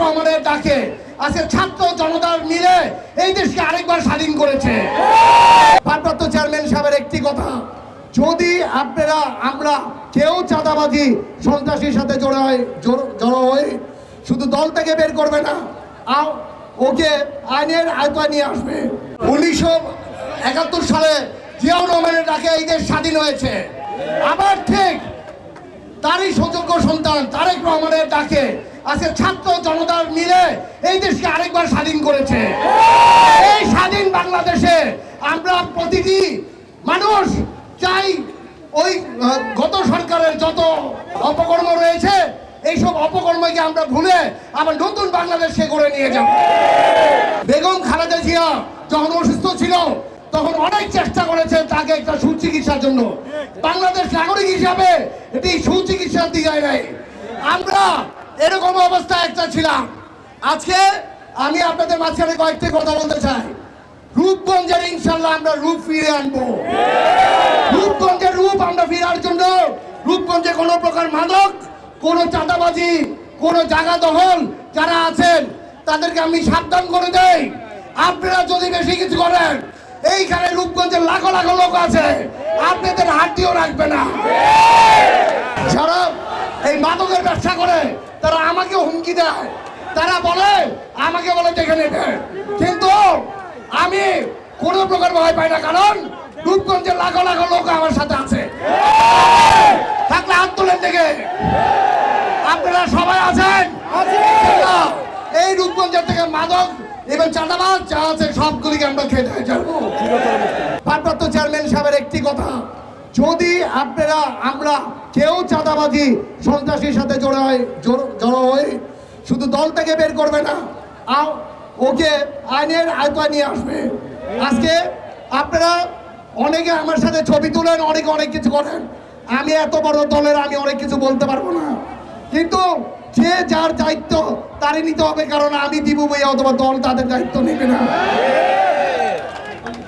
রহমানের ডাকে। আজকে ছাত্র জনতার মিলে এই দেশকে আরেকবার স্বাধীন করেছে। ভারপ্রাপ্ত চেয়ারম্যান সাহেবের একটি কথা, যদি আপনারা, আমরা কেউ চাঁদাবাজি, সন্ত্রাসীর সাথে জড়ো হয়, জড়ো- হই শুধু দল থেকে বের করবে না ওকে আইনের আয়তায় নিয়ে আসবে। উনিশশো একাত্তর সালে জিয়াউর রহমানের ডাকে এই দেশ স্বাধীন হয়েছে। আবার ঠিক তারই সুযোগ্য সন্তান তারেক রহমানের ডাকে আজকে ছাত্র জনতার মিলে এই দেশকে আরেকবার স্বাধীন করেছে। এই স্বাধীন বাংলাদেশে আমরা প্রতিটি মানুষ চাই ওই গত সরকারের যত অপকর্ম রয়েছে, এইসব অপকর্মকে আমরা ভুলে আবার নতুন বাংলাদেশকে গড়ে নিয়ে যাব। বেগম খালেদা জিয়া যখন অসুস্থ ছিল, তখন অনেক চেষ্টা করেছে তাকে একটা সুচিকিৎসার জন্য। বাংলাদেশ নাগরিক হিসাবে এটি সুচিকিৎসার দিয়ে নাই। আমরা এরকম অবস্থায় একটা ছিলাম। আজকে আমি আপনাদের মাঝখানে কয়েকটি কথা বলতে চাই। রূপগঞ্জের ইনশাল্লাহ আমরা রূপ ফিরে আনব। রূপগঞ্জের রূপ আমরা ফেরার জন্য রূপগঞ্জে কোনো প্রকার মাদক, কোনো চাঁদাবাজি, কোনো জায়গা দখল যারা আছেন, তাদেরকে আমি সাবধান করে দেই। আপনারা যদি বেশি কিছু করেন, এইখানে রূপগঞ্জের লাখো লাখো লোক আছে। আপনাদের হাতটিও রাখবে না যারা এই মাদকের ব্যবসা করে তারা আমাকে হুমকি দেয়। তারা বলে আমাকে বলে দেখে নেবে কিন্তু আমি কোনো প্রকার ভয় পাই না কারণ রূপগঞ্জের লাখো লাখো লোক আমার সাথে আছে। থাকলে হাত তোলেন দেখে। আপনারা সবাই আছেন? এই রূপগঞ্জের থেকে মাদক এবং চাঁদাবাজ যা আছে সবগুলিকে আমরা খেতে যাব ভারপ্রাপ্ত চেয়ারম্যান সাহেবের একটি কথা যদি আপনারা, আমরা কেউ চাঁদাবাজি, সন্ত্রাসীর সাথে জড়ো হয়, জড়ো- হই শুধু দল থেকে বের করবে না ওকে আইনের আয়তায় নিয়ে আসবে। আজকে আপনারা অনেকে আমার সাথে ছবি তুলেন, অনেকে অনেক কিছু করেন। আমি এত বড় দলের, আমি অনেক কিছু বলতে পারব না। কিন্তু যে যার দায়িত্ব, তারই নিতে হবে, কারণ আমি দিব বই অথবা দল তাদের দায়িত্ব নেবে না।